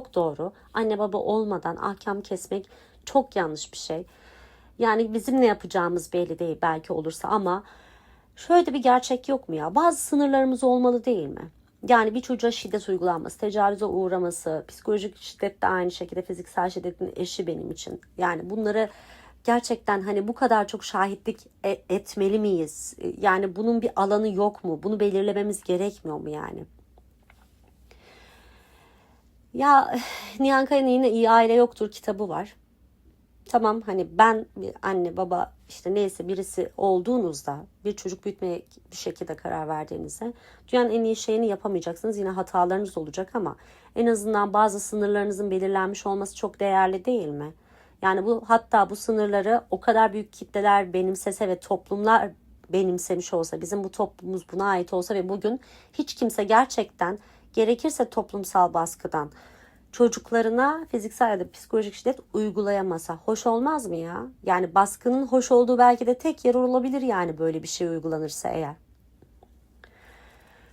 çok doğru. Anne baba olmadan ahkam kesmek çok yanlış bir şey. Yani bizim ne yapacağımız belli değil belki olursa ama şöyle bir gerçek yok mu ya? Bazı sınırlarımız olmalı değil mi? Yani bir çocuğa şiddet uygulanması, tecavüze uğraması, psikolojik şiddet de aynı şekilde fiziksel şiddetin eşi benim için. Yani bunları gerçekten hani bu kadar çok şahitlik e- etmeli miyiz? Yani bunun bir alanı yok mu? Bunu belirlememiz gerekmiyor mu yani? Ya Nihan Kaya'nın yine İyi Aile Yoktur kitabı var. Tamam hani ben bir anne baba işte neyse birisi olduğunuzda bir çocuk büyütmeye bir şekilde karar verdiğinizde dünyanın en iyi şeyini yapamayacaksınız. Yine hatalarınız olacak ama en azından bazı sınırlarınızın belirlenmiş olması çok değerli değil mi? Yani bu hatta bu sınırları o kadar büyük kitleler benimsese ve toplumlar benimsemiş olsa bizim bu toplumumuz buna ait olsa ve bugün hiç kimse gerçekten gerekirse toplumsal baskıdan çocuklarına fiziksel ya da psikolojik şiddet uygulayamasa hoş olmaz mı ya? Yani baskının hoş olduğu belki de tek yer olabilir yani böyle bir şey uygulanırsa eğer.